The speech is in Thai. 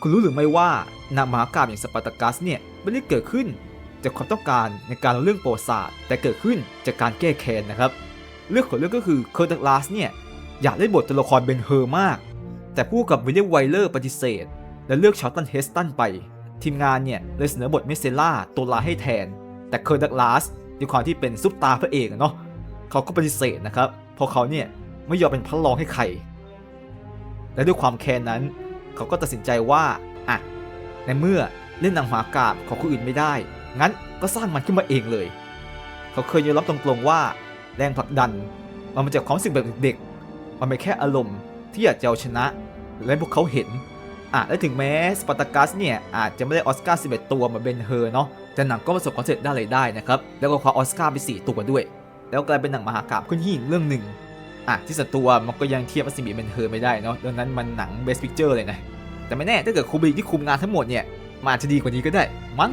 คุณรู้หรือไม่ว่านามากาพย์อย่างสปาร์ตากัสเนี่ยไม่ได้เกิดขึ้น จากความต้องการในการเล่าเรื่องประวัติศาสตร์แต่เกิดขึ้นจากการแก้แค้นนะครับ เรื่องของเรื่องก็คือเคอร์ดักลาสเนี่ยอยากได้บทตัวละครเบนเฮอร์มาก แต่ผู้กับวิลเลียมไวเลอร์ปฏิเสธ และเลือกชาร์ตันเฮสตันไป ทีมงานเนี่ยเลยเสนอบทเมสเซล่าตัวร้าให้แทน แต่เคอร์ดักลาสด้วยความที่เป็นซุปตาร์พระเอกเนาะเขาก็ปฏิเสธนะครับเพราะเขาเนี่ยไม่ยอมเป็นพระรองให้ใคร และด้วยความแค้นนั้น เขาก็ตัดสินใจว่าอะในเมื่อเล่นหนังหมากาบของคนอื่นไม่ได้ งั้นก็สร้างมันขึ้นมาเองเลย เขาเคยยอมรับตรงๆว่า แรงผลักดัน มันมาจากความรู้สึกแบบเด็กๆมันเป็นแค่อารมณ์ที่อยากจะเอาชนะ และพวกเขาเห็นอะและถึงแม้สปาร์ตากัสเนี่ยอาจจะไม่ได้ออสการ์11 ตัวเหมาเบนเฮอร์เนาะแต่หนังก็ประสบความสำเร็จได้เลยได้นะครับ แล้วก็คว้าออสการ์ไป 4 ตัวด้วย แล้วกลายเป็นหนังมหากาพย์ขึ้นหิ่งเรื่องหนึ่ง อะที่สตัวมันก็ยังเทียบกับซิมิเป็นเธอไม่ได้เนาะดังนั้นมันหนังเบสพิกเจอร์เลยนะแต่ไม่แน่ถ้าเกิดคูบริที่คุมงานทั้งหมดเนี่ยมาจจะดีกว่านี้ก็ได้มั้ง